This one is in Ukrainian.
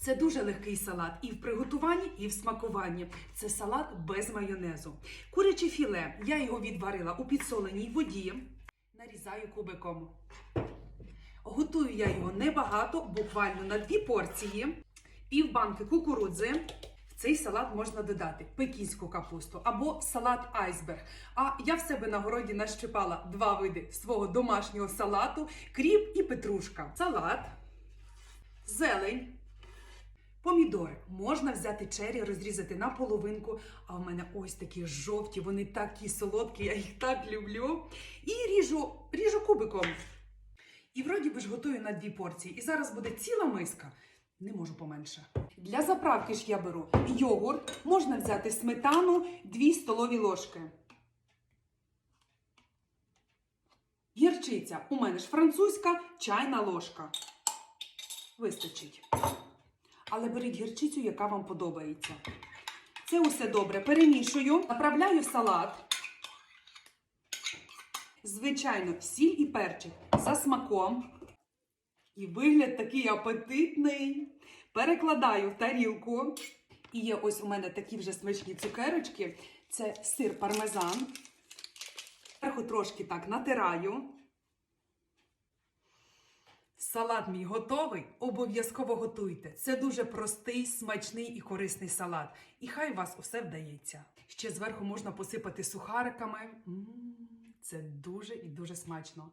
Це дуже легкий салат і в приготуванні, і в смакуванні. Це салат без майонезу. Куряче філе. Я його відварила у підсоленій воді. Нарізаю кубиком. Готую я його небагато, буквально на дві порції. Пів банки кукурудзи. В цей салат можна додати пекінську капусту або салат айсберг. А я в себе на городі нащипала два види свого домашнього салату: кріп і петрушка. Салат, зелень. Помідори можна взяти чері, розрізати на половинку. А в мене ось такі жовті, вони такі солодкі, я їх так люблю. І ріжу, ріжу кубиком. І вроді би ж готую на дві порції. І зараз буде ціла миска. Не можу поменше. Для заправки ж я беру йогурт, можна взяти сметану 2 столові ложки. Гірчиця. У мене ж французька чайна ложка. Вистачить. Але беріть гірчицю, яка вам подобається. Це усе добре перемішую, направляю в салат. Звичайно, сіль і перчик за смаком. І вигляд такий апетитний. Перекладаю в тарілку. І є ось у мене такі вже смачні цукерочки. Це сир пармезан. Зверху трошки так натираю. Салат мій готовий. Обов'язково готуйте. Це дуже простий, смачний і корисний салат. І хай вас усе вдається. Ще зверху можна посипати сухариками. М, Це дуже і дуже смачно.